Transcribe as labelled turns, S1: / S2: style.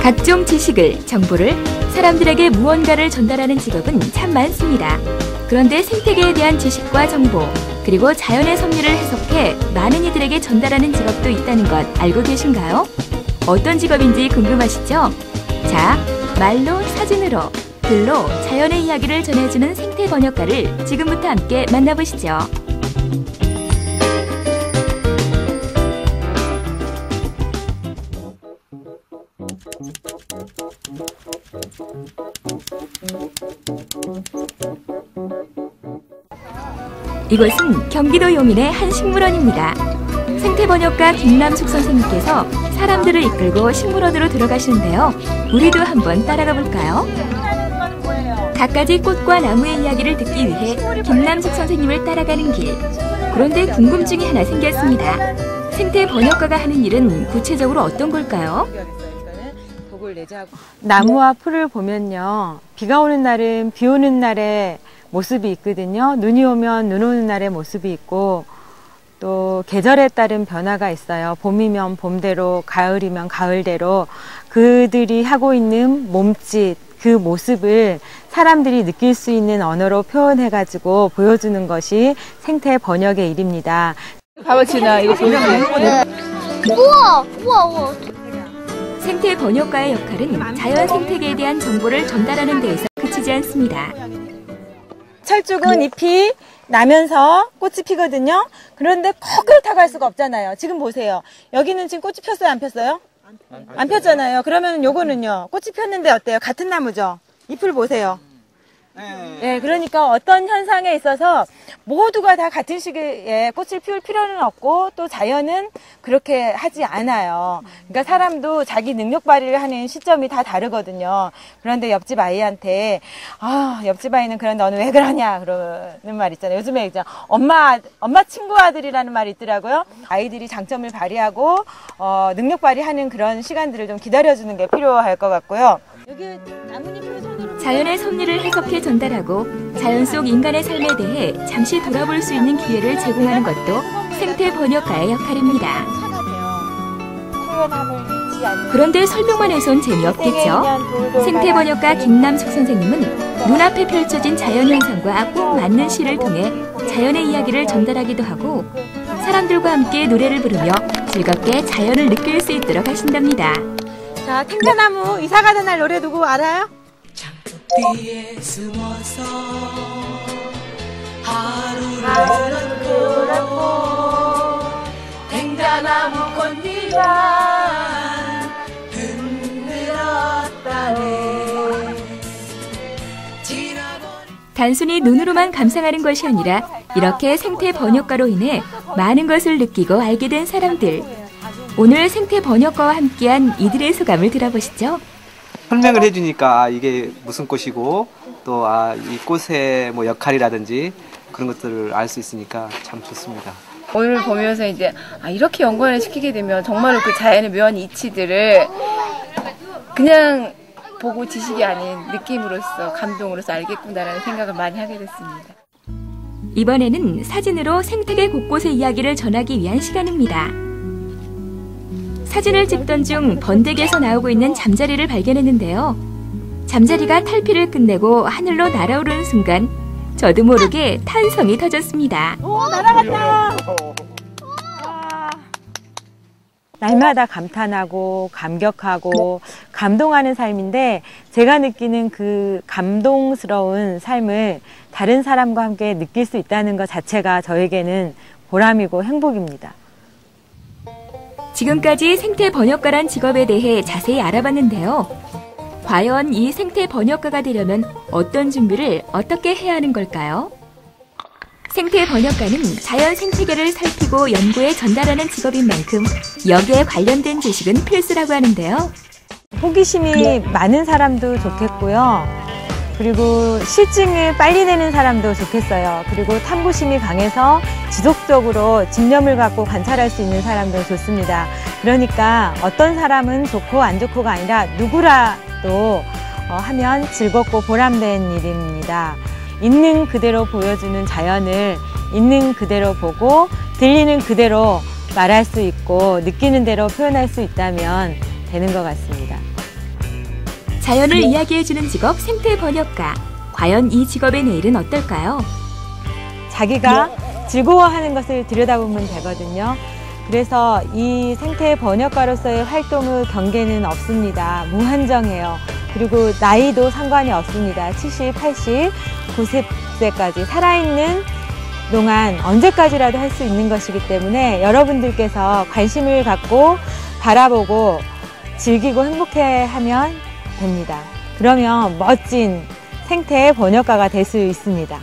S1: 각종 지식을, 정보를 사람들에게 무언가를 전달하는 직업은 참 많습니다. 그런데 생태계에 대한 지식과 정보, 그리고 자연의 섭리를 해석해 많은 이들에게 전달하는 직업도 있다는 것 알고 계신가요? 어떤 직업인지 궁금하시죠? 자, 말로 사진으로 글로 자연의 이야기를 전해주는 생태 번역가를 지금부터 함께 만나보시죠. 이곳은 경기도 용인의 한 식물원입니다. 생태번역가 김남숙 선생님께서 사람들을 이끌고 식물원으로 들어가시는데요. 우리도 한번 따라가 볼까요? 갖가지 꽃과 나무의 이야기를 듣기 위해 김남숙 선생님을 따라가는 길. 그런데 궁금증이 하나 생겼습니다. 생태 번역가가 하는 일은 구체적으로 어떤 걸까요?
S2: 나무와 풀을 보면요. 비가 오는 날은 비 오는 날의 모습이 있거든요. 눈이 오면 눈 오는 날의 모습이 있고 또 계절에 따른 변화가 있어요. 봄이면 봄대로, 가을이면 가을대로 그들이 하고 있는 몸짓, 그 모습을 사람들이 느낄 수 있는 언어로 표현해 가지고 보여주는 것이 생태 번역의 일입니다.
S3: 바보치나 이거 보면
S4: 우와, 우와, 우와.
S1: 생태 번역가의 역할은 자연 생태계에 대한 정보를 전달하는 데에서 그치지 않습니다.
S2: 철쭉은 잎이 나면서 꽃이 피거든요. 그런데 꼭 그렇다고 할 수가 없잖아요. 지금 보세요. 여기는 지금 꽃이 폈어요? 안 폈어요? 안 폈잖아요. 그러면 요거는요. 꽃이 폈는데 어때요? 같은 나무죠? 잎을 보세요. 네, 그러니까 어떤 현상에 있어서 모두가 다 같은 시기에 꽃을 피울 필요는 없고 또 자연은 그렇게 하지 않아요. 그러니까 사람도 자기 능력 발휘를 하는 시점이 다 다르거든요. 그런데 옆집 아이한테 아 옆집 아이는 그런 너는 왜 그러냐 그러는 말 있잖아요. 요즘에 이제 엄마 엄마 친구 아들이라는 말이 있더라고요. 아이들이 장점을 발휘하고 어, 능력 발휘하는 그런 시간들을 좀 기다려 주는 게 필요할 것 같고요. 여기 나뭇잎으로 손으로
S1: 자연의 섭리를 해석해 전달하고 자연 속 인간의 삶에 대해 잠시 돌아볼 수 있는 기회를 제공하는 것도 생태 번역가의 역할입니다. 그런데 설명만 해선 재미없겠죠? 생태 번역가 김남숙 선생님은 눈앞에 펼쳐진 자연 현상과 꼭 맞는 시를 통해 자연의 이야기를 전달하기도 하고 사람들과 함께 노래를 부르며 즐겁게 자연을 느낄 수 있도록 하신답니다.
S2: 자, 탱자나무 이사 가는 날 노래 누구 알아요?
S5: 뒤에 숨어서 하루를 걸었고 댕자나무 꽃잎만 흔들었다네
S1: 단순히 눈으로만 감상하는 것이 아니라 이렇게 생태 번역가로 인해 많은 것을 느끼고 알게 된 사람들. 오늘 생태 번역가와 함께한 이들의 소감을 들어보시죠.
S6: 설명을 해주니까 아, 이게 무슨 꽃이고 또 아, 이 꽃의 뭐 역할이라든지 그런 것들을 알 수 있으니까 참 좋습니다.
S3: 오늘 보면서 이제 아 이렇게 연관을 시키게 되면 정말로 그 자연의 묘한 이치들을 그냥 보고 지식이 아닌 느낌으로서 감동으로서 알겠구나라는 생각을 많이 하게 됐습니다.
S1: 이번에는 사진으로 생태계 곳곳의 이야기를 전하기 위한 시간입니다. 사진을 찍던 중 번데기에서 나오고 있는 잠자리를 발견했는데요. 잠자리가 탈피를 끝내고 하늘로 날아오르는 순간 저도 모르게 탄성이 터졌습니다.
S2: 오, 날아갔다! 날마다 감탄하고 감격하고 감동하는 삶인데 제가 느끼는 그 감동스러운 삶을 다른 사람과 함께 느낄 수 있다는 것 자체가 저에게는 보람이고 행복입니다.
S1: 지금까지 생태 번역가란 직업에 대해 자세히 알아봤는데요. 과연 이 생태 번역가가 되려면 어떤 준비를 어떻게 해야 하는 걸까요? 생태 번역가는 자연 생태계를 살피고 연구에 전달하는 직업인 만큼 여기에 관련된 지식은 필수라고 하는데요.
S2: 호기심이 많은 사람도 좋겠고요. 그리고 실증을 빨리 내는 사람도 좋겠어요. 그리고 탐구심이 강해서 지속적으로 집념을 갖고 관찰할 수 있는 사람도 좋습니다. 그러니까 어떤 사람은 좋고 안 좋고가 아니라 누구라도 어, 하면 즐겁고 보람된 일입니다. 있는 그대로 보여주는 자연을 있는 그대로 보고 들리는 그대로 말할 수 있고 느끼는 대로 표현할 수 있다면 되는 것 같습니다.
S1: 자연을 이야기해주는 직업 생태 번역가. 과연 이 직업의 내일은 어떨까요?
S2: 자기가 즐거워하는 것을 들여다보면 되거든요. 그래서 이 생태 번역가로서의 활동의 경계는 없습니다. 무한정해요. 그리고 나이도 상관이 없습니다. 70, 80, 90세까지 살아있는 동안 언제까지라도 할 수 있는 것이기 때문에 여러분들께서 관심을 갖고 바라보고 즐기고 행복해 하면 됩니다. 그러면 멋진 생태 번역가가 될 수 있습니다.